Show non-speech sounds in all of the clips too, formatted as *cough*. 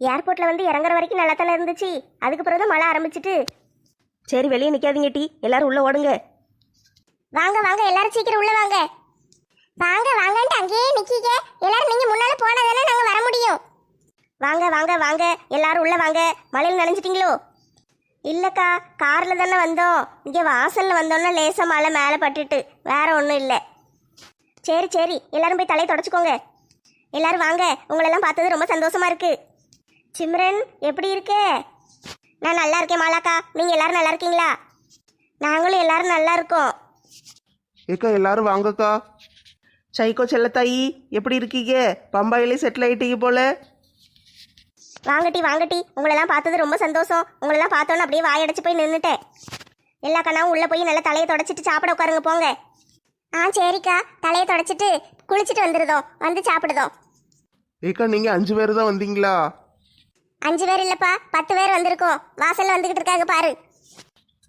ஏர்போர்ட்ல வந்து இறங்குற வரைக்கும் நல்லா தானே இருந்துச்சு. அதுக்கு பிறகு தான் மழை ஆரம்பிச்சிட்டு. சரி வெளியே நிற்காதீங்க டி. எல்லாரும் உள்ளே ஓடுங்க. வாங்க வாங்க எல்லாரும் சீக்கிரம் உள்ள வாங்க. வாங்க வாங்கன்ட்டு அங்கேயே நிக்கீங்க. எல்லாரும் நீங்க முன்னால போனா தானே நாங்க வர முடியும். வாங்க வாங்க வாங்க. எல்லாரும் உள்ள வாங்க. மழையில் நனைஞ்சிட்டீங்களோ? இல்லக்கா கார்ல தானே வந்தோம். இங்க வாசல்ல வந்தோம்னா லேசா மழை மேலே பட்டுட்டு. வேற ஒன்றும் இல்லை. சரி சரி. எல்லாரும் போய் தலையை தொடச்சுக்கோங்க. எல்லாரும் வாங்க. உங்களெல்லாம் பார்த்தது ரொம்ப சந்தோஷமா இருக்கு. சிம்ரன் எப்படி இருக்கே? நான் நல்லா இருக்கேன் மாலாக்கா. நீங்க எல்லாரும் நல்லா இருக்கீங்களா? நாங்களும் எல்லாரும் நல்லா இருக்கோம். ஏக்கா எல்லாரும் வாங்கக்கா. சைக்கோ செல்லத்தாயி எப்படி இருக்கீங்க? பம்பாயிலே செட்டில் ஆயிட்டீங்க போல. வாங்கட்டி வாங்கட்டி உங்களெல்லாம் பார்த்தது ரொம்ப சந்தோஷம். உங்களெல்லாம் பார்த்தோன்னே அப்படியே வாயடைச்சு போய் நின்றுட்டேன் எல்லா கண்ணாவும் உள்ளே போய் நல்லா தலையை தொடச்சிட்டு சாப்பிட உட்காருங்க போங்க. ஆ சரிக்கா. தலையை தொடச்சிட்டு குளிச்சுட்டு வந்துருதோம் வந்து சாப்பிடுதோம் ஏக்கா நீங்க அஞ்சு பேர் தான் வந்தீங்களா? அஞ்சு பேர் இல்லைப்பா பத்து பேர் வந்திருக்கோம். வாசல்ல வந்துகிட்டு இருக்காங்க பாரு.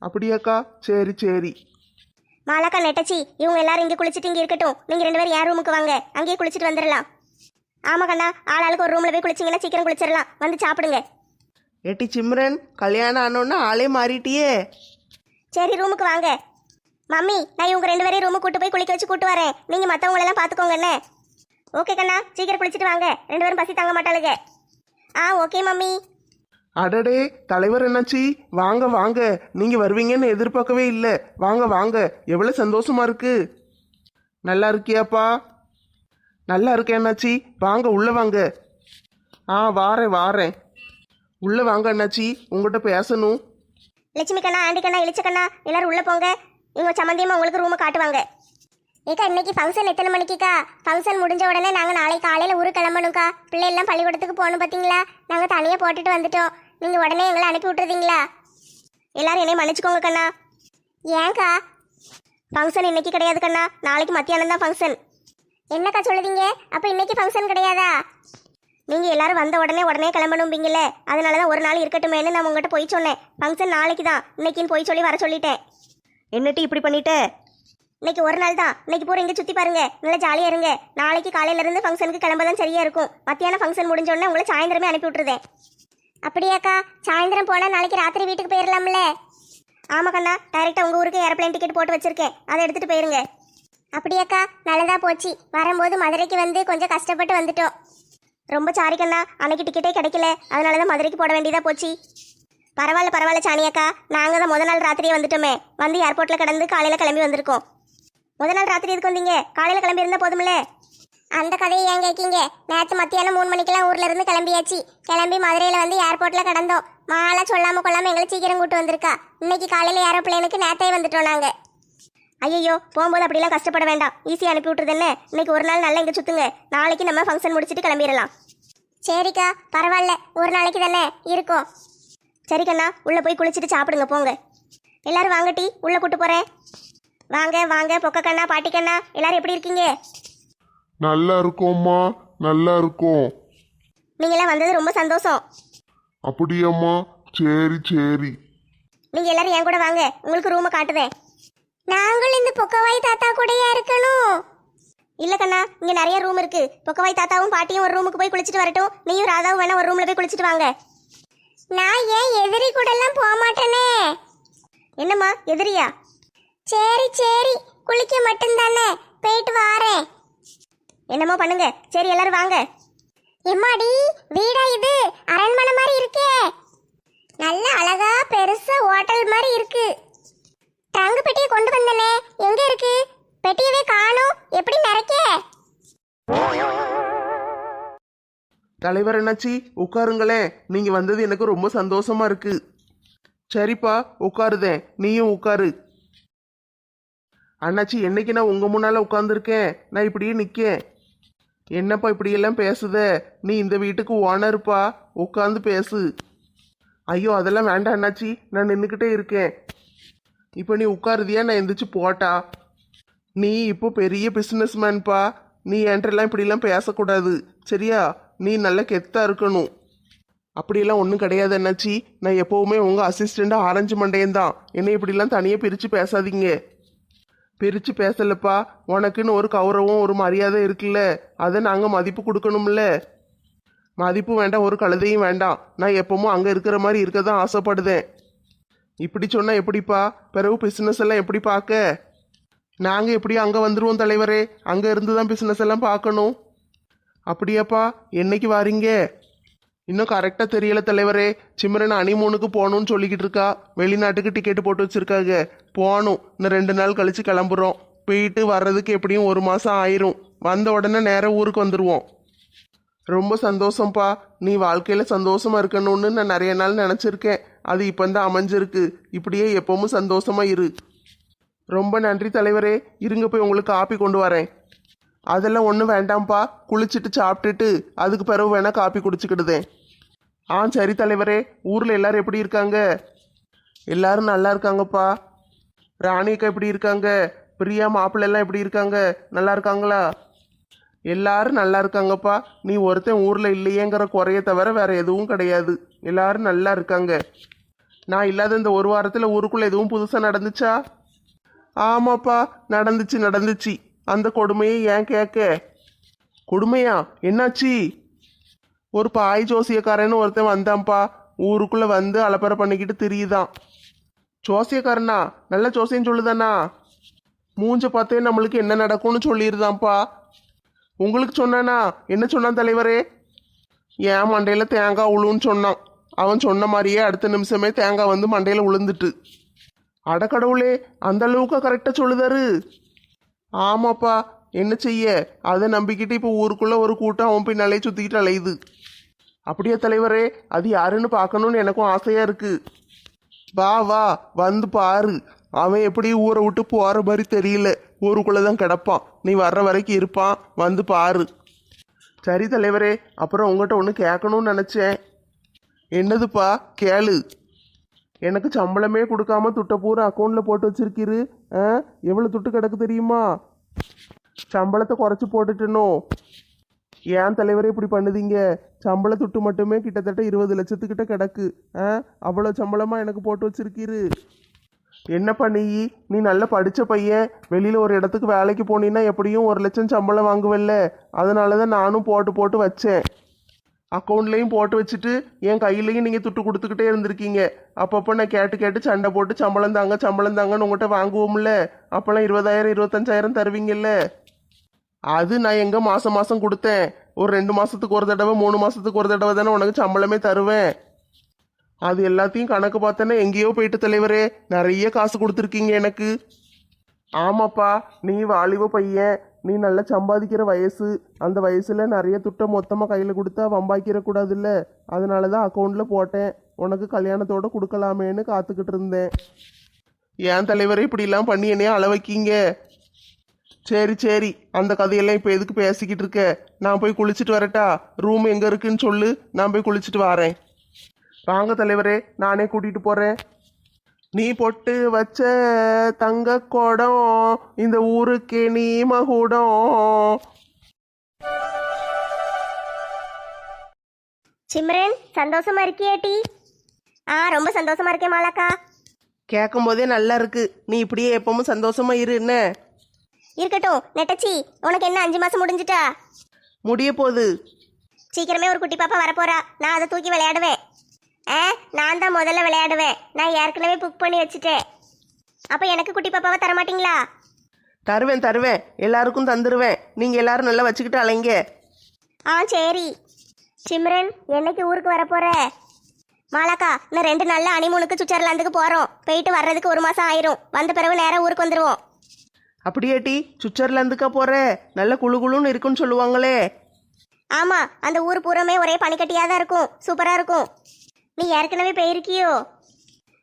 அப்படியாக்கா? சரி சரி. மாலாக்கா நெட்டச்சி இவங்க எல்லாரும் இங்கே குளிச்சுட்டு இங்கே இருக்கட்டும். நீங்கள் ரெண்டு பேரும் என் ரூமுக்கு வாங்க? அங்கேயே குளிச்சுட்டு வந்துடலாம். ஆமா கண்ணா ஆளாளுக்கு ஒரு ரூமில் போய் குளிச்சிங்கன்னா சீக்கிரம் குளிச்சிடலாம். வந்து சாப்பிடுங்க. ஏட்டி சிம்ரன் கல்யாணம் ஆனோன்னா ஆளே மாறிட்டியே. சரி ரூமுக்கு வாங்க. மம்மி நான் இவங்க ரெண்டு பேரையும் ரூமுக்கு கூட்டு போய் குளிக்க வச்சு கூட்டு வரேன். நீங்க மத்தவங்களெல்லாம் பாத்துக்கோங்க என்ன? ஓகே கண்ணா சீக்கிரம் குளிச்சுட்டு வாங்க. ரெண்டு பேரும் பசி தாங்க மாட்டாளுங்க. ஆ ஓகே மம்மி. அடடே தலைவர் என்னாச்சி? வாங்க வாங்க. நீங்க வருவீங்கன்னு எதிர்பார்க்கவே இல்லை. வாங்க வாங்க. எவ்வளவு சந்தோஷமா இருக்கு. நல்லா இருக்கியாப்பா? நல்லா இருக்கேன் அண்ணாச்சி வாங்க உள்ள வாங்க. ஆ வாரேன் வாரேன். உள்ள வாங்க அண்ணாச்சி உங்கள்கிட்ட பேசணும். லட்சுமி கண்ணா ஆண்டி கண்ணா இளிச்ச கண்ணா எல்லாரும் உள்ள போங்க. இவங்க சம்மந்தியமா உங்களுக்கு ரூமை காட்டுவாங்க. ஏக்கா இன்னைக்கு ஃபங்க்ஷன் எத்தனை மணிக்குக்கா? ஃபங்க்ஷன் முடிஞ்ச உடனே நாங்கள் நாளை காலையில் ஊருக்கு கிளம்பணும்க்கா. பிள்ளை எல்லாம் பள்ளிக்கூடத்துக்கு போகணும் பார்த்தீங்களா நாங்கள் தனியாக போட்டுட்டு வந்துட்டோம். நீங்கள் உடனே எங்களை அனுப்பி விட்டுறதீங்களா எல்லாரும் என்னையும் மன்னிச்சுக்கோங்க கண்ணா. ஏங்க்கா ஃபங்க்ஷன் இன்னைக்கு கிடையாது கண்ணா. நாளைக்கு மத்தியானம் தான் ஃபங்க்ஷன் என்னக்கா சொல்லுதீங்க? அப்போ இன்னைக்கு ஃபங்க்ஷன் கிடையாதா? நீங்கள் எல்லாரும் வந்த உடனே உடனே கிளம்பணும்பீங்களே அதனால தான் ஒரு நாள் இருக்கட்டுமேன்னு நான் உங்கள்கிட்ட போய் சொன்னேன். ஃபங்க்ஷன் நாளைக்கு தான் இன்னைக்குன்னு போய் சொல்லி வர சொல்லிட்டேன். என்னட்டு இப்படி பண்ணிட்டேன் இன்னைக்கு ஒரு நாள் தான். இன்னைக்கு பூரா இங்கே சுற்றி பாருங்க. நல்லா ஜாலியாக இருங்க. நாளைக்கு காலையில இருந்து ஃபங்க்ஷனுக்கு கிளம்ப தான் சரியா இருக்கும். மத்தியானம் ஃபங்க்ஷன் முடிஞ்ச உடனே உங்களை சாயந்தரமே அனுப்பி விட்டுருதேன். அப்படியாக்கா? சாயந்தரம் போனால் நாளைக்கு ராத்திரி வீட்டுக்கு போயிடலாம்ல ஆமா கண்ணா டைரெக்டாக உங்கள் ஊருக்கு ஏரோப்ளேன் டிக்கெட் போட்டு வச்சிருக்கேன். அதை எடுத்துகிட்டு போயிருங்க. அப்படியாக்கா நல்லதா போச்சு. வரும்போது மதுரைக்கு வந்து கொஞ்சம் கஷ்டப்பட்டு வந்துட்டோம். ரொம்ப சாரி கண்ணா அன்னைக்கு டிக்கெட்டே கிடைக்கல. அதனால தான் மதுரைக்கு போட வேண்டியதா போச்சு. பரவாயில்ல பரவாயில்ல சாணியக்கா. நாங்கள் தான் முத நாள் ராத்திரியே வந்துட்டோமே. வந்து ஏர்போர்ட்டில் கடந்து காலையில் கிளம்பி வந்திருக்கோம். முதல் நாள் ராத்திரி எதுக்கு வந்தீங்க? காலையில் கிளம்பி இருந்தால் போதும்ல? அந்த கதையை ஏன் கேட்கீங்க? நேற்று மத்தியானம் மூணு மணிக்கெல்லாம் ஊர்ல இருந்து கிளம்பியாச்சு. கிளம்பி மதுரையில் வந்து ஏர்போர்ட்டில் கிடந்தோம். மாலை சொல்லாமல் கொள்ளாமல் எங்களை சீக்கிரம் கூட்டு வந்திருக்கா. இன்னைக்கு காலையில் ஏரோப்ளேனுக்கு நேத்தே வந்துட்டோம் நாங்கள் ஐயோ போகும்போது அப்படிலாம் கஷ்டப்பட வேண்டாம். ஈஸியாக அனுப்பி விட்டுறது இன்னைக்கு ஒரு நாள் நல்லா இங்கே சுத்துங்க. நாளைக்கு நம்ம ஃபங்க்ஷன் முடிச்சுட்டு கிளம்பிடலாம் சரிக்கா பரவாயில்ல. ஒரு நாளைக்கு தானே? இருக்கும். சரி கண்ணா உள்ளே போய் குளிச்சுட்டு சாப்பிடுங்க போங்க. எல்லாரும் வாங்க டீ. உள்ளே கூட்டு போகிறேன் வாங்க வாங்க பொக்க கண்ணா பாட்டி கண்ணா எல்லாரும் எப்படி இருக்கீங்க? நல்லா இருக்கோம்மா நல்லா இருக்கோம். நீங்களாம் வந்தது ரொம்ப சந்தோஷம். அப்படியாம்மா. சரி சரி. நீங்கள் எல்லாரும் என் கூட வாங்க உங்களுக்கு ரூமை காட்டுதேன். நாங்களும் இந்த பொக்கவாய் தாத்தா கூடயா இருக்கணும்? இல்லை கண்ணா இங்கே நிறைய ரூம் இருக்கு. பொக்கவாய் தாத்தாவும் பாட்டியும் ஒரு ரூமுக்கு போய் குளிச்சுட்டு வரட்டும். நீயும் ராதாவும் வேணா ஒரு ரூமில் போய் குளிச்சுட்டு வாங்க. நான் ஏன் எதிரி கூட எல்லாம் போக மாட்டேனே என்னம்மா எதிரியா? சரி சரி. குளிக்க மட்டும்தானே? போயிட்டு வாரேன். என்னமோ பண்ணுங்க. சரி எல்லாரும் வாங்க. எம்மாடி வீடா இது? அரண்மனை மாதிரி இருக்கே. நல்ல அழகா பெருசா ஹோட்டல் மாதிரி இருக்கு. ட்ரங்கு பெட்டியை கொண்டு வந்தனே. எங்க இருக்கு? பெட்டியவே காணும். எப்படி நிறைக்க? தலைவர் என்னாச்சி? உட்காருங்களேன் நீங்க வந்தது எனக்கு ரொம்ப சந்தோஷமா இருக்கு. சரிப்பா உட்காருதேன் நீயும் உட்காரு. அண்ணாச்சி என்னைக்கு நான் உங்கள் முன்னால் உட்காந்துருக்கேன் நான் இப்படியே நிற்கேன் என்னப்பா இப்படியெல்லாம் பேசுத? நீ இந்த வீட்டுக்கு ஓனருப்பா. உட்காந்து பேசு. ஐயோ அதெல்லாம் வேண்டாம் அண்ணாச்சி. நான் நின்றுக்கிட்டே இருக்கேன். இப்போ நீ உட்காருதியா? நான் எந்திரிச்சு போட்டா. நீ இப்போ பெரிய பிஸ்னஸ் மேன்ப்பா நீ என்கிட்டலாம் இப்படிலாம் பேசக்கூடாது. சரியா? நீ நல்ல கெத்தாக இருக்கணும். அப்படியெல்லாம் ஒன்றும் கிடையாது அண்ணாச்சி. நான் எப்போவுமே உங்கள் அசிஸ்டண்ட்டாக ஆரஞ்சு மண்டையன் தான். என்னை இப்படிலாம் தனியாக பிரித்து பேசாதீங்க. பிரித்து பேசலப்பா. உனக்குன்னு ஒரு கௌரவம் ஒரு மரியாதை இருக்குல்ல. அதை நாங்கள் மதிப்பு கொடுக்கணும்ல. மதிப்பு வேண்டாம் ஒரு கழுதையும் வேண்டாம். நான் எப்பவும் அங்கே இருக்கிற மாதிரி இருக்க தான் ஆசைப்படுதேன். இப்படி சொன்னால் எப்படிப்பா? பிறகு பிஸ்னஸ் எல்லாம் எப்படி பார்க்க? நாங்கள் எப்படி அங்கே வந்துடுவோம் தலைவரே. அங்கே இருந்து தான் பிஸ்னஸ் எல்லாம் பார்க்கணும். அப்படியாப்பா? என்னைக்கு வாரீங்க? இன்னும் கரெக்டாக தெரியல தலைவரே. சிம்மரன் அனிமூனுக்கு போகணும்னு சொல்லிக்கிட்டு இருக்கா. வெளிநாட்டுக்கு டிக்கெட் போட்டு வச்சிருக்காங்க. போகணும். இன்னும் ரெண்டு நாள் கழிச்சு கிளம்புறோம். போயிட்டு வர்றதுக்கு எப்படியும் ஒரு மாதம் ஆயிரும். வந்த உடனே நேராக ஊருக்கு வந்துடுவோம் ரொம்ப சந்தோஷம்ப்பா நீ வாழ்க்கையில் சந்தோஷமாக இருக்கணும்னு நான் நிறைய நாள் நினச்சிருக்கேன். அது இப்போ தான் அமைஞ்சிருக்கு. இப்படியே எப்பவும் சந்தோஷமாக இரு. ரொம்ப நன்றி தலைவரே. இருங்க போய் உங்களுக்கு காப்பி கொண்டு வரேன். அதெல்லாம் ஒன்றும் வேண்டாம்ப்பா. குளிச்சுட்டு சாப்பிட்டுட்டு அதுக்கு பிறகு வேணா காப்பி குடிச்சுக்கிடுதேன். ஆ சரி தலைவரே ஊரில் எல்லாரும் எப்படி இருக்காங்க? எல்லாரும் நல்லா இருக்காங்கப்பா. ராணிக்கா எப்படி இருக்காங்க? பிரியா மாப்பிள்ளை எல்லாம் எப்படி இருக்காங்க? நல்லா இருக்காங்களா? எல்லாரும் நல்லா இருக்காங்கப்பா. நீ ஒருத்தன் ஊரில் இல்லையேங்கிற குறைய தவிர வேற எதுவும் கிடையாது. எல்லாரும் நல்லா இருக்காங்க. நான் இல்லாத இந்த ஒரு வாரத்தில் ஊருக்குள்ளே எதுவும் புதுசாக நடந்துச்சா? ஆமாப்பா நடந்துச்சு நடந்துச்சு. அந்த கொடுமையை ஏன் கேட்க? கொடுமையா? என்னாச்சு? ஒரு பாய் ஜோசியக்காரன்னு ஒருத்தன் வந்தான்ப்பா. ஊருக்குள்ள வந்து அலப்பறை பண்ணிக்கிட்டு திரியுதான். ஜோசியக்காரனா? நல்ல ஜோசியம் சொல்லுதானா? மூஞ்ச பார்த்தே நம்மளுக்கு என்ன நடக்கும்னு சொல்லிடுதான்ப்பா உங்களுக்கு சொன்னானா? என்ன சொன்னான் தலைவரே? ஏன் மண்டையில் தேங்காய் உழுன்னு சொன்னான். அவன் சொன்ன மாதிரியே அடுத்த நிமிஷமே தேங்காய் வந்து மண்டையில் உளுந்துட்டு. அடக்கடவுளே அந்த அளவுக்கு கரெக்டாக சொல்லுதாரு. ஆமாப்பா. என்ன செய்ய? அதை நம்பிக்கிட்டு இப்போ ஊருக்குள்ள ஒரு கூட்டம் அவன் பின்னாலே சுற்றிக்கிட்டு அலையுது. அப்படியே தலைவரே அது யாருன்னு பார்க்கணுன்னு எனக்கும் ஆசையாக இருக்கு. வா வா வந்து பாரு. அவன் எப்படி ஊரை விட்டு போகிற மாதிரி தெரியல. ஊருக்குள்ளே தான் கிடப்பான். நீ வர்ற வரைக்கும் இருப்பான். வந்து பாரு. சரி தலைவரே அப்புறம் உங்கள்கிட்ட ஒன்று கேட்கணும்னு நினச்சேன். என்னதுப்பா? கேளு. எனக்கு சம்பளமே கொடுக்காம துட்டை பூரா அக்கௌண்ட்டில் போட்டு வச்சிருக்கீரு. ஆ? எவ்வளோ துட்டு கிடக்கு தெரியுமா? சம்பளத்தை குறைச்சி போட்டுட்டனோ? ஏன் தலைவரே இப்படி பண்ணுதீங்க? சம்பள துட்டு மட்டுமே கிட்டத்தட்ட இருபது லட்சத்துக்கிட்ட கிடக்கு. ஆ? அவ்வளோ சம்பளமாக எனக்கு போட்டு வச்சிருக்கீரு. என்ன பண்ணி? நீ நல்லா படித்த பையன். வெளியில் ஒரு இடத்துக்கு வேலைக்கு போனீன்னா எப்படியும் ஒரு லட்சம் சம்பளம் வாங்குவல்ல. அதனால தான் நானும் போட்டு போட்டு வச்சேன். அக்கௌண்ட்லேயும் போட்டு வச்சுட்டு என் கையிலையும் நீங்கள் துட்டு கொடுத்துக்கிட்டே இருந்திருக்கீங்க. அப்பப்போ நான் கேட்டு கேட்டு சண்டை போட்டு சம்பளம் தாங்க சம்பளம் தாங்கன்னு உங்கள்கிட்ட வாங்குவோம்ல. அப்போல்லாம் இருபதாயிரம் இருபத்தஞ்சாயிரம் தருவீங்கல்ல. அது நான் எங்கே மாதம் மாதம் கொடுத்தேன். ஒரு ரெண்டு மாதத்துக்கு ஒரு தடவை மூணு மாதத்துக்கு ஒரு தடவை தானே உனக்கு சம்பளமே தருவேன். அது எல்லாத்தையும் கணக்கு பார்த்தேன்னா எங்கேயோ போயிட்டு தலைவரே நிறைய காசு கொடுத்துருக்கீங்க எனக்கு. ஆமாப்பா நீ வாலிப பையன். நீ நல்லா சம்பாதிக்கிற வயசு அந்த வயசில் நிறைய துட்டை மொத்தமாக கையில் கொடுத்தா வம்பாக்கிடக்கூடாதுல்ல அதனால தான் அக்கௌண்ட்டில் போட்டேன். உனக்கு கல்யாணத்தோட கொடுக்கலாமேன்னு காத்துக்கிட்டு இருந்தேன். ஏன் தலைவரே இப்படிலாம் பண்ணி என்னையே அளவைக்கீங்க சரி சரி. அந்த கதையெல்லாம் இப்போ எதுக்கு பேசிக்கிட்டு இருக்க? நான் போய் குளிச்சுட்டு வரட்டா? ரூம் எங்கே இருக்குன்னு சொல்லு. நான் போய் குளிச்சுட்டு வரேன். வாங்க தலைவரே நானே கூட்டிகிட்டு போகிறேன் நீ பொட்டு வச்ச தங்க குடம் இந்த ஊருக்கே நீ மகுடம். சிம்ரன் சந்தோஷமா இருக்கியாட்டி ஆ ரொம்ப சந்தோஷமா இருக்கேன் மாலாக்கா. கேட்கும் போதே நல்லா இருக்கு. நீ இப்படியே எப்பவும் சந்தோஷமா இரு என்ன? இருக்கட்டும் நெட்டச்சி உனக்கு என்ன அஞ்சு மாசம் முடிஞ்சிட்டா? முடிய போகுது. சீக்கிரமே ஒரு குட்டி பாப்பா வரப்போறா. நான் அதை தூக்கி விளையாடுவேன். ஆ நான் தான் முதல்ல விளையாடுவேன். நான் ஏற்கனவே புக் பண்ணி வச்சுட்டேன். அப்போ எனக்கு குட்டி பாப்பாவை தர மாட்டீங்களா தருவேன் தருவேன். எல்லாருக்கும் தந்துருவேன். நீங்க எல்லாரும் நல்லா வச்சுக்கிட்டு அலைங்க. ஆ சரி. சிம்ரன் என்னைக்கு ஊருக்கு வர போற? மாலாக்கா இன்னும் ரெண்டு நாள்ல அனிமூனுக்கு சுவிட்சர்லாந்துக்கு போறோம். போயிட்டு வர்றதுக்கு ஒரு மாசம் ஆயிரும். வந்த பிறகு நேரா ஊருக்கு வந்துருவோம். அப்படியேட்டி சுவிட்சர்லாந்துக்கா போற? நல்ல குளு குளுன்னு இருக்குன்னு சொல்லுவாங்களே. ஆமா அந்த ஊர் பூரமே ஒரே பனிக்கட்டியா தான் இருக்கும். சூப்பரா இருக்கும். நீ ஏற்கனவே போயிருக்கியோ?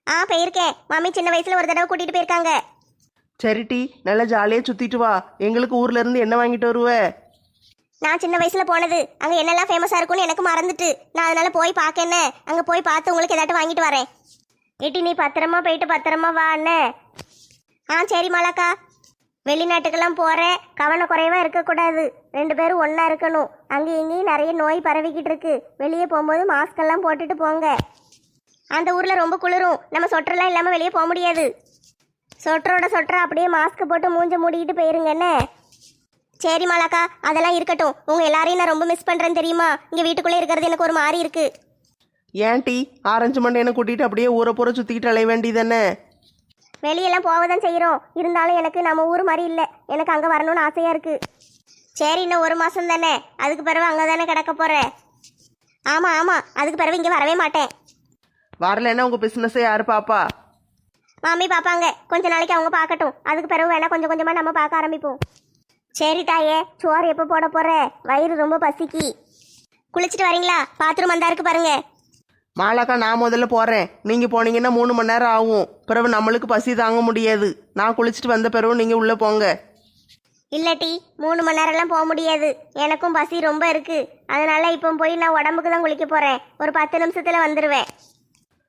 ஆ போயிருக்கேன் மாமி சின்ன வயசுல ஒரு தடவை கூட்டிட்டு போயிருக்காங்க. சரிட்டி நல்லா ஜாலியாக சுத்திட்டு வா. எங்களுக்கு ஊர்ல இருந்து என்ன வாங்கிட்டு வருவ? நான் சின்ன வயசுல போனது. அங்க என்னெல்லாம் ஃபேமஸா இருக்கும்னு எனக்கு மறந்துட்டு. நான் அதனால போய் பார்க்கேன்ன அங்க போய் பார்த்து உங்களுக்கு ஏதாட்டும் வாங்கிட்டு வரேன். ஏட்டி நீ பத்திரமா போயிட்டு பத்திரமா வா அண்ணே. ஆ சரி மாலாக்கா. வெளிநாட்டுக்கெல்லாம் போகிற கவனக்குறைவாக இருக்கக்கூடாது. ரெண்டு பேரும் ஒன்றா இருக்கணும். அங்கே இங்கேயும் நிறைய நோய் பரவிக்கிட்டு இருக்கு. வெளியே போகும்போது மாஸ்க் எல்லாம் போட்டுட்டு போங்க. அந்த ஊரில் ரொம்ப குளிரும். நம்ம சொட்டரெல்லாம் இல்லாமல் வெளியே போக முடியாது. சொட்டரோட சொட்டரை அப்படியே மாஸ்க் போட்டு மூஞ்ச மூடிக்கிட்டு போயிருங்க என்ன? சரி மாலாக்கா. அதெல்லாம் இருக்கட்டும். உங்க எல்லாரையும் நான் ரொம்ப மிஸ் பண்றேன் தெரியுமா? இங்க வீட்டுக்குள்ளே இருக்கிறது எனக்கு ஒரு மாதிரி இருக்கு. ஏன்டி? ஆரஞ்சு மண்டையனை கூட்டிட்டு அப்படியே ஊரை பூரா சுத்திக்கிட்டு அலைய வேண்டியதானே வெளியெல்லாம் போக தான் செய்கிறோம் இருந்தாலும் எனக்கு நம்ம ஊர் மாதிரி இல்லை. எனக்கு அங்கே வரணும்னு ஆசையாக இருக்கு. சரி இன்னும் ஒரு மாதம் தானே. அதுக்கு பிறகு அங்கே தானே கிடக்க போகிறேன் ஆமாம் ஆமாம் அதுக்கு பிறகு இங்கே வரவே மாட்டேன். வரலைன்னா உங்க பிசினஸை யாரு பாப்பா? மாமி பார்ப்பாங்க கொஞ்ச நாளைக்கு அவங்க பார்க்கட்டும் அதுக்கு பிறகு வேணா கொஞ்சம் கொஞ்சமாக நம்ம பார்க்க ஆரம்பிப்போம். சரி தாயே. சோறு எப்போ போட போற? வயிறு ரொம்ப பசிக்கி. குளிச்சுட்டு வரீங்களா? பாத்ரூம் வந்தா இருக்கு பாருங்க. மாலாக்கா நான் முதல்ல போறேன். நீங்க போனீங்கன்னா மூணு மணி நேரம் ஆகும். பிறகு நம்மளுக்கு பசி தாங்க முடியாது. நான் குளிச்சுட்டு வந்த பிறகு நீங்க உள்ள போங்க. இல்லாட்டி மூணு மணி நேரம்லாம் போக முடியாது. எனக்கும் பசி ரொம்ப இருக்கு. அதனால இப்போ போய் நான் உடம்புக்கு தான் குளிக்க போறேன். ஒரு பத்து நிமிஷத்துல வந்துடுவேன்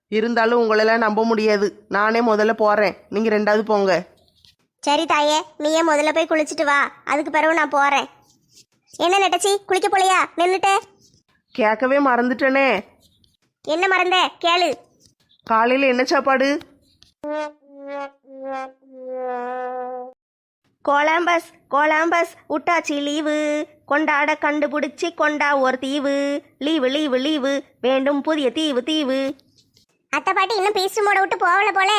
இருந்தாலும் உங்களெல்லாம் நம்ப முடியாது. நானே முதல்ல போறேன். நீங்க ரெண்டாவது போங்க. சரி தாயே நீயே முதல்ல போய் குளிச்சுட்டு வா. அதுக்கு பிறகு நான் போறேன். என்ன நெட்டச்சி குளிக்க போலையா? நின்னுட்டே. கேட்கவே மறந்துட்டேனே. என்ன மறந்த? கேளு. காலையில என்ன சாப்பாடு? Columbus Columbus. விட்டாச்சி லீவு. கொண்டாட கண்டுபிடிச்சி கொண்டா ஒரு தீவு. Leave leave leave. வேண்டும் புதிய தீவு தீவு. அத்தை பாட்டி இன்னும் பேசு மோட விட்டு போகல போல.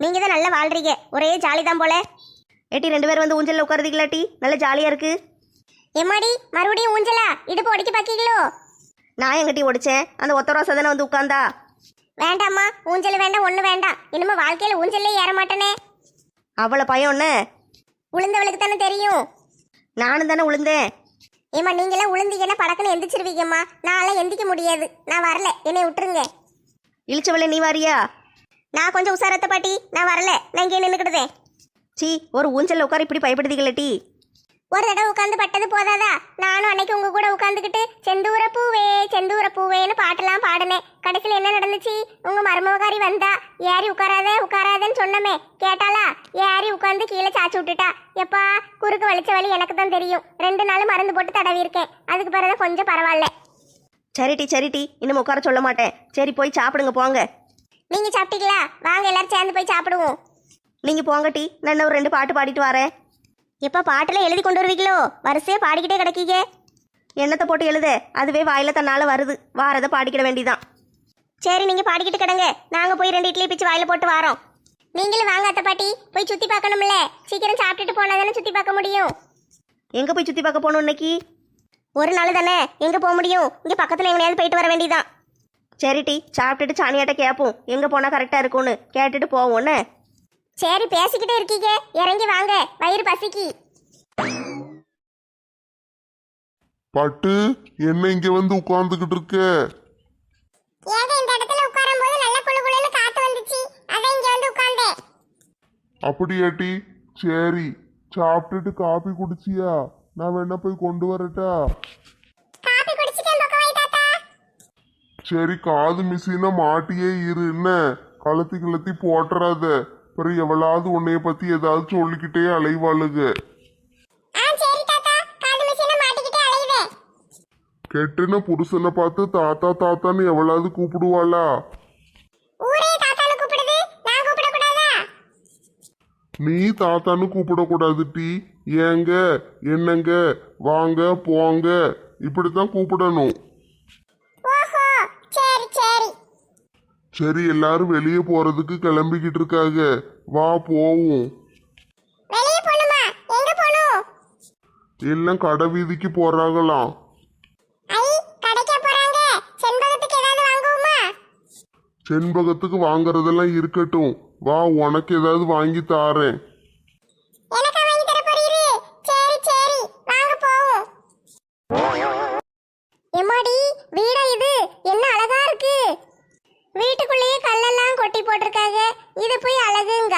நீங்க தான் நல்லா வாழ்றீங்க. ஒரே ஜாலி தான் போல. ஏட்டி ரெண்டு பேரும் வந்து ஊஞ்சல்ல உட்காருதீங்களாட்டி நல்ல ஜாலியா இருக்கு. எம்மாடி மறுபடியும் ஊஞ்சலா? இடுப்பு உடைக்க பாக்கீங்களோ? நான் எங்கிட்டி ஒடிச்சேன். அந்த ஒத்த ரோசை தானே வந்து உட்காந்தா? வேண்டாம்மா ஊஞ்சல் வேண்டாம் ஒண்ணு வேண்டாம். இனிமே வாழ்க்கையில ஊஞ்சல்லே ஏற மாட்டேனே. அவளை பயம் என்ன? உளுந்தவளுக்கு தானே தெரியும். நானும் தானே விழுந்தேன் ஏம்மா நீங்களாம் உளுந்தீங்கன்னா படக்குன்னு எந்திரிச்சிருவீங்கம்மா? நான்லாம் எந்திக்க முடியாது. நான் வரல. என்னை விட்டுருங்க. இழிச்சவளே நீ வாரியா? நான் கொஞ்சம் உசாரத்தை பாட்டி. நான் வரல. நான் இங்கே நின்றுக்கிடுதேன் சீ ஒரு ஊஞ்சல்ல உட்கார இப்படி பயப்படுதீங்களட்டி ஒரு தடவை உட்காந்து பட்டது போதாதா? நானும் அன்னைக்கு உங்க கூட உட்காந்துக்கிட்டு செந்தூர பூவே செந்தூர பூவேன்னு பாட்டெல்லாம் பாடினேன். கடைசியில் என்ன நடந்துச்சு? உங்க மருமகாரி வந்தா. ஏறி உட்காராத உட்காராதன்னு சொன்னமே. கேட்டாளா? ஏறி உட்காந்து கீழே சாச்சு விட்டுட்டா. எப்பா குறுக்கு வலிச்ச வலி எனக்கு தான் தெரியும். ரெண்டு நாள் மருந்து போட்டு தடவி இருக்கேன். அதுக்கு பிறகு கொஞ்சம் பரவாயில்ல. சரிட்டி சரிட்டி. இன்னும் உட்கார சொல்ல மாட்டேன். சரி போய் சாப்பிடுங்க போங்க. நீங்க சாப்பிட்டீங்களா? வாங்க எல்லாரும் சேர்ந்து போய் சாப்பிடுவோம். நீங்க போங்க டீ. நான் ஒரு ரெண்டு பாட்டு பாடிட்டு வரேன். எப்ப பாட்டுல எழுதி கொண்டு வருவீங்களோ? வரிசையா பாடிக்கிட்டே கிடக்கீங்க. எண்ணத்தை போட்டு எழுத? அதுவே வாயில தன்னால வருது. வாரதை பாடிக்கிட வேண்டிதான். சரி நீங்க பாடிக்கிட்டு கிடங்க. நாங்க போய் ரெண்டு இட்லி பிச்சு வாயில போட்டு வரோம். நீங்களும் வாங்க அத்தை பாட்டி. போய் சுத்தி பார்க்கணும்ல. சீக்கிரம் சாப்பிட்டுட்டு போனா தானே சுத்தி பார்க்க முடியும். எங்க போய் சுத்தி பார்க்க போகணும் இன்னைக்கு? ஒரு நாள் தானே. எங்க போக முடியும்? இங்க பக்கத்துல எங்கேயாவது போயிட்டு வர வேண்டியதான் சரி டீ சாப்பிட்டுட்டு சாணியாட்ட கேட்போம் எங்க போனா கரெக்டா இருக்கும்னு. கேட்டுட்டு போவோன்னு சரி பேசிக்கிட்டே இருக்கீங்க. இறங்கி வாங்க. வயிறு பசிக்கு. பட்டு என்ன இங்க வந்து உட்கார்ந்துகிட்டு இருக்க? ஏங்க இந்த இடத்துல உட்காரும் போது நல்ல குளு குளுன்னு காத்து வந்துச்சு. அதான் இங்க வந்து உட்கார்ந்தேன். அப்படியாட்டி? சரி சாப்பிட்டுட்டு காபி குடிச்சியா? நான் வேணா போய் கொண்டு வரட்டா? காபி குடிச்சிட்டேன் பக்கவாய் தாத்தா. சரி காது மிஷினை மாட்டியே இரு. என்ன? கழுத்தி கிளத்தி போட்டுறாத. பிறகு எவ்வளவு உன்னைய பத்தி ஏதாவது சொல்லிக்கிட்டே அலைவாளுக. கெட்டுன புருஷனை பார்த்து தாத்தா தாத்தான்னு எவ்வளவு கூப்பிடுவாளா? நீ தாத்தான்னு கூப்பிடக்கூடாது டி. ஏங்க என்னங்க வாங்க போங்க. இப்படித்தான் கூப்பிடணும் ஓஹோ சரி சரி சரி எல்லாரும் வெளியே போறதுக்கு கிளம்பிக்கிட்டு இருக்காங்க வா போவோம். வெளியே போணுமா? எங்க போணும்? எல்லாம் கடை வீதிக்கு போறாங்களாம். ஐ கடைக்க போறாங்க. செண்பகத்துக்கு ஏதாவது வாங்குவோமா? செண்பகத்துக்கு வாங்குறதெல்லாம் இருக்கட்டும். வா உனக்கு ஏதாவது வாங்கி தாரேன் எனக்கு வாங்கி தர போறீரு சரி சரி வாங்க போவோம் எம்மாடி வீடா இது என்ன அழகா இருக்கு வீட்டுக்குள்ளேயே கல்லெல்லாம் கொட்டி போட்டிருக்காங்க. இது போய் அழகுங்க.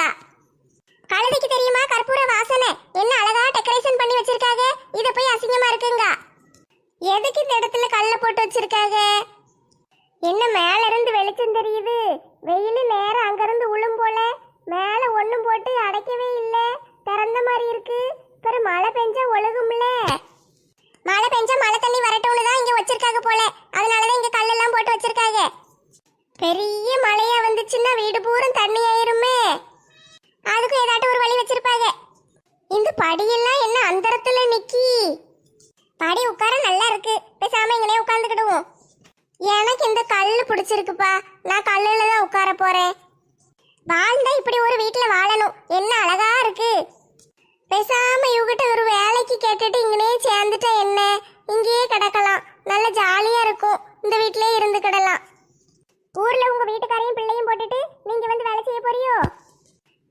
கழுதைக்கு தெரியுமா? கற்பூர வாசனை. என்ன அழகா டெக்கரேஷன் பண்ணி வச்சிருக்காங்க? இது போய் அசிங்கமா இருக்குங்க. எதுக்கு இந்த இடத்துல கல்ல போட்டு வச்சிருக்காங்க? என்ன மேல இருந்து வெளிச்சம் தெரியுது? வெயில் நேரம் அங்கிருந்து உளும் போல. மேல ஒண்ணும் போட்டு அடைக்கவே இல்ல. திறந்த மாதிரி இருக்கு. பிறகு மழை பெஞ்சா ஒழுகும்ல. மழை பெஞ்சா மழை தண்ணி வரட்டும்னு தான் இங்க வச்சிருக்காங்க போல. அதனாலதான் இங்க கல்லெல்லாம் போட்டு வச்சிருக்காங்க. பெரிய மழையா வந்துச்சுன்னா வீடு பூரம் தண்ணி ஆயிருமே. அதுக்கும் ஏதாட்டும் ஒரு வழி வச்சிருப்பாங்க. இந்த படியெல்லாம் என்ன அந்தரத்துல நிக்கி. படி உட்கார நல்லா இருக்கு. பேசாம இங்கனே உட்காந்துக்கிடுவோம் எனக்கு இந்த கல் பிடிச்சிருக்குப்பா. நான் கல்லுல தான் உட்கார போறேன். வாழ்ந்தா இப்படி ஒரு வீட்டுல வாழணும். என்ன அழகா இருக்கு. பேசாம இவகிட்ட ஒரு வேலைக்கு கேட்டுட்டு இங்கனே சேர்ந்துட்டா என்ன? இங்கேயே கிடக்கலாம். நல்ல ஜாலியா இருக்கும். இந்த வீட்லயே இருந்துக்கிடலாம் ஊர்ல உங்க வீட்டுக்காரையும் பிள்ளையும் போட்டுட்டு நீங்க வந்து வேலை செய்ய போறியோ?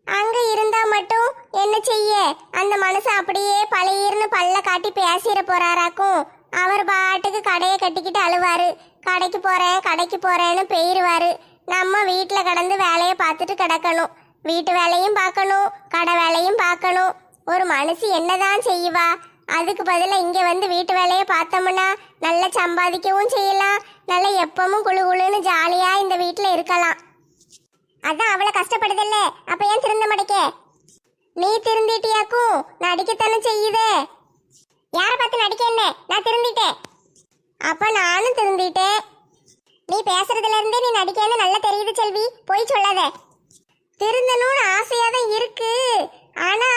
அங்க இருந்தா மட்டும் என்ன செய்ய? அந்த மனுஷன் அப்படியே பழையர்னு பல்ல காட்டி பேசிட போறாராக்கும். அவர் பாட்டுக்கு கடையை கட்டிக்கிட்டு அழுவாரு. கடைக்கு போறேன் கடைக்கு போறேன்னு பெயிருவாரு. நம்ம வீட்டில் கடந்து வேலையை பார்த்துட்டு கிடக்கணும். வீட்டு வேலையும் பார்க்கணும் கடை வேலையும் பார்க்கணும். ஒரு மனுஷி என்னதான் செய்வா? அதுக்கு பதிலாக இங்கே வந்து வீட்டு வேலையை பார்த்தோம்னா நல்லா சம்பாதிக்கவும் செய்யலாம். நல்லா எப்பவும் குளு குளுன்னு ஜாலியாக இந்த வீட்டில் இருக்கலாம். அதான் அவ்வளோ கஷ்டப்படுதில்ல. அப்போ ஏன் திருந்த மாட்டேக்க? நீ திருந்திட்டியாக்கும்? நான் நடிக்கத்தானே செய்யுதே? யாரை பார்த்து நடிக்க என்ன? நான் திருந்திட்டேன். அப்போ நானும் திருந்திட்டேன். நீ பேசுறதுலேருந்தே நீ நடிக்கன்னு நல்லா தெரியுது செல்வி. போய் சொல்லாத. திருந்தணும்னு ஆசையாக தான் இருக்கு. ஆனா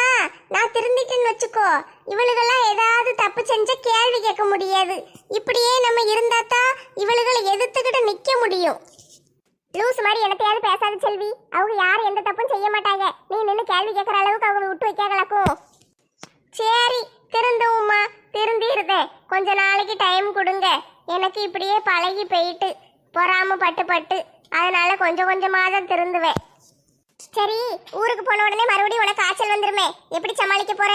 நான் திருந்திட்டேன்னு வச்சுக்கோ இவளுகெல்லாம் ஏதாவது தப்பு செஞ்ச கேள்வி கேட்க முடியாது. இப்படியே நம்ம இருந்தா தான் இவளுகளை எதிர்த்துக்கிட்டு நிக்க முடியும். லூஸ் மாதிரி எனத்தையாவது பேசாத செல்வி. அவங்க யாரும் எந்த தப்பும் செய்ய மாட்டாங்க. நீ நின்று கேள்வி கேட்குற அளவுக்கு அவங்க விட்டு வைக்காங்களாக்கும் சரி திருந்துவோம்மா திருந்திருந்தேன் கொஞ்ச நாளைக்கு டைம் கொடுங்க. எனக்கு இப்படியே பழகி போயிட்டு பொறாம பட்டு பட்டு. அதனால கொஞ்சம் கொஞ்சமாக தான் திருந்துவேன். சரி ஊருக்கு போன உடனே மறுபடியும் உனக்கு காய்ச்சல் வந்துருமே. எப்படி சமாளிக்க போற?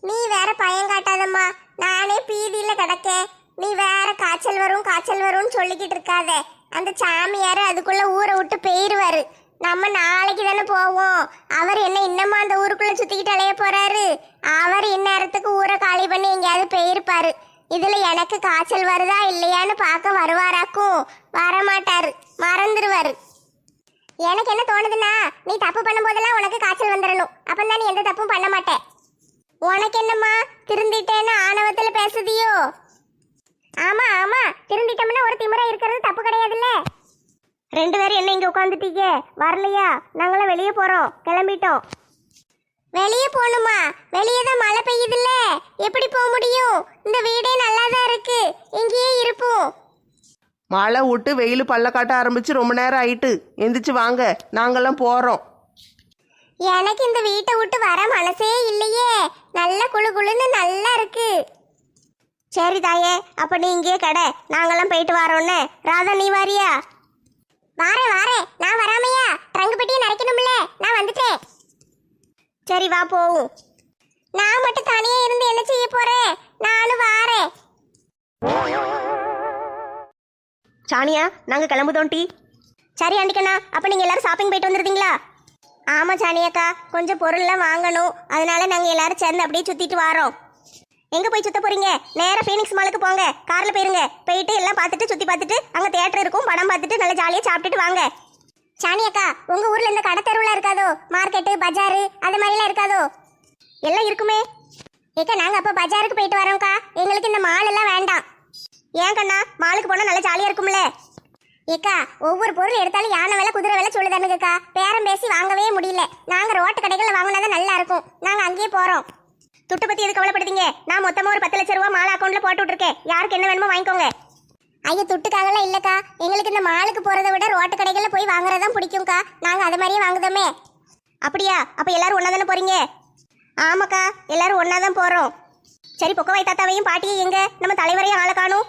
நீ வேற பயம் காட்டாதம்மா. நானே பீதியில கிடக்கேன். நீ வேற காய்ச்சல் வரும் காய்ச்சல் வரும்னு சொல்லிக்கிட்டு இருக்காத. அந்த சாமியார் அதுக்குள்ள ஊரை விட்டு போயிருவாரு. நம்ம நாளைக்கு தானே போவோம். அவர் என்ன இன்னமா அந்த ஊருக்குள்ள சுத்திக்கிட்டு அலைய போறாரு? அவர் இந்நேரத்துக்கு ஊரை காலி பண்ணி எங்கேயாவது போயிருப்பாரு. இதுல எனக்கு காய்ச்சல் வருதா இல்லையான்னு பார்க்க வருவாராக்கும். வரமாட்டாரு. மறந்துடுவாரு எனக்கு என்ன தோணுதுன்னா நீ தப்பு பண்ணும்போதெல்லாம் உனக்கு காய்ச்சல் வந்துடணும் அப்பந்தான் நீ எந்த தப்பும் பண்ண மாட்டேன் உனக்கு என்னம்மா? திருந்திட்டேன்னு ஆணவத்தில் பேசுதியோ? ஆமா ஆமா. திருந்திட்டோம்னா ஒரு திமுறை இருக்கிறது தப்பு கிடையாதுல்ல? ரெண்டு பேரும் என்ன இங்கே உட்காந்துட்டீங்க வரலையா? நாங்களாம் வெளியே போகிறோம் கிளம்பிட்டோம். வெளியே போகணுமா? வெளியே தான் மழை பெய்யுதுல்ல? எப்படி போக முடியும்? இந்த வீடே நல்லா தான் இருக்கு. இங்கேயே இருப்போம். மழை விட்டு வெயில் பல்ல காட்ட ஆரம்பிச்சு ரொம்ப நேரம் ஆயிட்டு. எந்திரிச்சு வாங்க நாங்கெல்லாம் போறோம். எனக்கு இந்த வீட்டை விட்டு வர மனசே இல்லையே. நல்ல குளு குளுன்னு நல்லா இருக்கு. சரி தாயே அப்ப நீ இங்கேயே கடை. நாங்கெல்லாம் போயிட்டு வரோன்னு. ராதா நீ வாரியா? வாரேன் வாரேன் நான் வராமையா? ட்ரங்கு பெட்டியை நிறைக்கணும்ல நான் வந்துட்டேன். சரி வா போவோம். நான் மட்டும் தனியே இருந்து என்ன செய்ய போறேன்? நானும் வாரேன். சானியா நாங்கள் கிளம்புதோம் டீ. சரி ஆண்டிக்கண்ணா அப்போ நீங்கள் எல்லாரும் ஷாப்பிங் போயிட்டு வந்துருந்தீங்களா ஆமாம் சானியாக்கா கொஞ்சம் பொருள்லாம் வாங்கணும். அதனால நாங்கள் எல்லாரும் சேர்ந்து அப்படியே சுற்றிட்டு வரோம். எங்கே போய் சுத்த போகிறீங்க நேராக ஃபீனிக்ஸ் மாலுக்கு போங்க. காரில் போயிருங்க. போயிட்டு எல்லாம் பார்த்துட்டு சுற்றி பார்த்துட்டு அங்கே தேட்டர் இருக்கும். படம் பார்த்துட்டு நல்லா ஜாலியாக சாப்பிட்டுட்டு வாங்க. சானியாக்கா அக்கா ஊரில் இந்த கடை தெருவில் இருக்காதோ? மார்க்கெட்டு பஜாரு அது மாதிரிலாம் இருக்காதோ? எல்லாம் இருக்குமே. ஏக்கா நாங்கள் அப்போ பஜாருக்கு போயிட்டு வரோம்க்கா. எங்களுக்கு இந்த மால் எல்லாம் வேண்டாம். ஏன் கண்ணா? மாலுக்கு போனா நல்லா ஜாலியா இருக்கும்ல. ஏக்கா ஒவ்வொரு பொருள் எடுத்தாலும் யானை வேலை குதிரை வேலை சொல்லுதானுங்கக்கா பேரம் பேசி வாங்கவே முடியல. நாங்க ரோட்டு கடைகள்ல வாங்கினாதான் நல்லா இருக்கும். நாங்க அங்கேயே போறோம். துட்டு பத்தி எது கவலைப்படுதீங்க நான் மொத்தமா ஒரு பத்து லட்ச ரூபா மாலை அக்கௌண்ட்ல போட்டு விட்டுருக்கேன். யாருக்கு என்ன வேணுமோ வாங்கிக்கோங்க. ஐயா துட்டுக்காகலாம் இல்லக்கா. எங்களுக்கு இந்த மாலுக்கு போகிறத விட ரோட்டு கடைகள்ல போய் வாங்குறதான் பிடிக்கும்க்கா. நாங்க அது மாதிரியே வாங்குதோமே. அப்படியா? அப்ப எல்லாரும் ஒண்ணா தானே போறீங்க? ஆமாக்கா எல்லாரும் ஒன்றா தான் போறோம். சரி பொக்கவாய் தாத்தாவையும் பாட்டியும் எங்க? நம்ம தலைவரையும் ஆளை காணும்.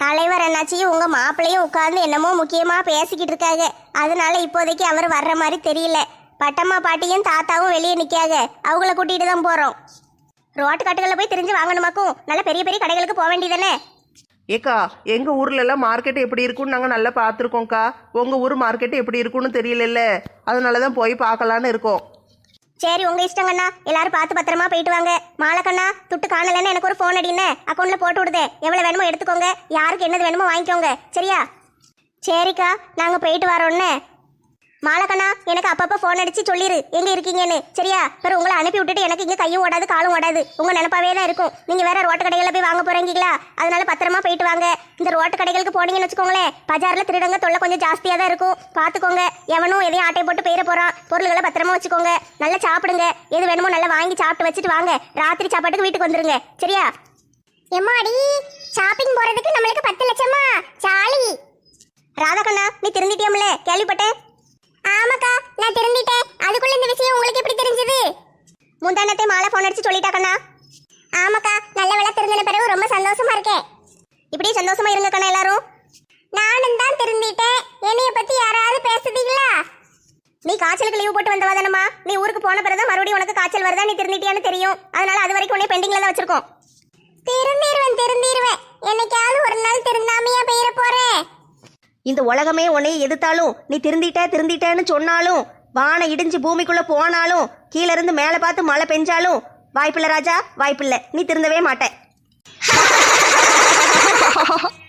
தலைவர் அண்ணாச்சியும் உங்க மாப்பிள்ளையும் உட்கார்ந்து என்னமோ முக்கியமா பேசிக்கிட்டு இருக்காங்க. அதனால இப்போதைக்கு அவர் வர்ற மாதிரி தெரியல. பட்டம்மா பாட்டியும் தாத்தாவும் வெளியே நிக்காக அவங்கள கூட்டிட்டு தான் போறோம். ரோட்டு கட்டுகளை போய் தெரிஞ்சு வாங்கணுமாக்கும். நல்ல பெரிய பெரிய கடைகளுக்கு போக வேண்டியதானே? ஏக்கா எங்க ஊர்ல எல்லாம் மார்க்கெட் எப்படி இருக்கும்னு நாங்க நல்லா பார்த்துருக்கோம்க்கா. உங்க ஊர் மார்க்கெட் எப்படி இருக்கும்னு தெரியலல்ல. அதனால தான் போய் பார்க்கலான்னு இருக்கோம். சரி உங்க இஷ்டங்கண்ணா எல்லாரும் பார்த்து பத்திரமா போயிட்டு வாங்க. மாலக்கண்ணா துட்டு காணலன்னு எனக்கு ஒரு ஃபோன் அடின்னு. அக்கௌண்ட்ல போட்டு விடுதே. எவ்வளவு வேணுமோ எடுத்துக்கோங்க. யாருக்கு என்னது வேணுமோ வாங்கிக்கோங்க. சரியா? சரிக்கா நாங்க போயிட்டு வரோன்னு. மாலக்கண்ணா எனக்கு அப்பப்போ ஃபோன் அடிச்சு சொல்லிரு. எங்க இருக்கீங்கன்னு. சரியா? பிறகு உங்களை அனுப்பி விட்டுட்டு எனக்கு இங்க கையும் ஓடாது காலும் ஓடாது. உங்க நினப்பாவே தான் இருக்கும். நீங்க வேற ரோட்டு கடைகளில் போய் வாங்க போறீங்களா? அதனால பத்திரமா போயிட்டு வாங்க. இந்த ரோட்டு கடைகளுக்கு போனீங்கன்னு வச்சுக்கோங்களேன் பஜார்ல திருடங்க தொல்லை கொஞ்சம் ஜாஸ்தியா தான் இருக்கும். பாத்துக்கோங்க. எவனும் எதையும் ஆட்டை போட்டு போயிட போறான். பொருள்களை பத்திரமா வச்சுக்கோங்க. நல்லா சாப்பிடுங்க. எது வேணுமோ நல்லா வாங்கி சாப்பிட்டு வச்சுட்டு வாங்க. ராத்திரி சாப்பாட்டுக்கு வீட்டுக்கு வந்துருங்க. சரியா? எம்மாடி ஷாப்பிங் போறதுக்கு நம்மளுக்கு பத்து லட்சமா? சாலி ராதாக்கண்ணா நீ திருந்திட்டியம்ல? கேள்விப்பட்டேன். ஆமாக்கா நான் திருந்திட்டேன். அதுக்குள்ள இந்த விஷயம் உங்களுக்கு எப்படி தெரிஞ்சது? முந்தானத்தை மாலை ஃபோன் அடிச்சு சொல்லிட்டாக்கண்ணா ஆமாக்கா நல்ல வேலை திருந்தின பிறகு ரொம்ப சந்தோஷமா இருக்கேன். இப்படி சந்தோஷமா இருங்க கண்ணா எல்லாரும். நானும் தான் திருந்திட்டேன். என்னைய பத்தி யாராவது பேசுதீங்களா? நீ காய்ச்சலுக்கு லீவ் போட்டு வந்தவா தானம்மா? நீ ஊருக்கு போன பிறகு மறுபடியும் உனக்கு காய்ச்சல் வருதா? நீ திருந்திட்டியான்னு தெரியும். அதனால அது வரைக்கும் உன்னை பெண்டிங்ல தான் வச்சிருக்கோம். திருந்திருவேன் திருந்திருவேன். என்னைக்காவது ஒரு நாள் திருந்தாமையா பெயர போறேன். இந்த உலகமே உன்னை எதிர்த்தாலும் நீ திருந்திட்ட திருந்திட்டேன்னு சொன்னாலும் வானம் இடிஞ்சு பூமிக்குள்ள போனாலும் கீழே இருந்து மேலே பார்த்து மழை பெஞ்சாலும் வாய்ப்பில்லை ராஜா வாய்ப்பில்லை. நீ திருந்தவே மாட்டேன் *laughs*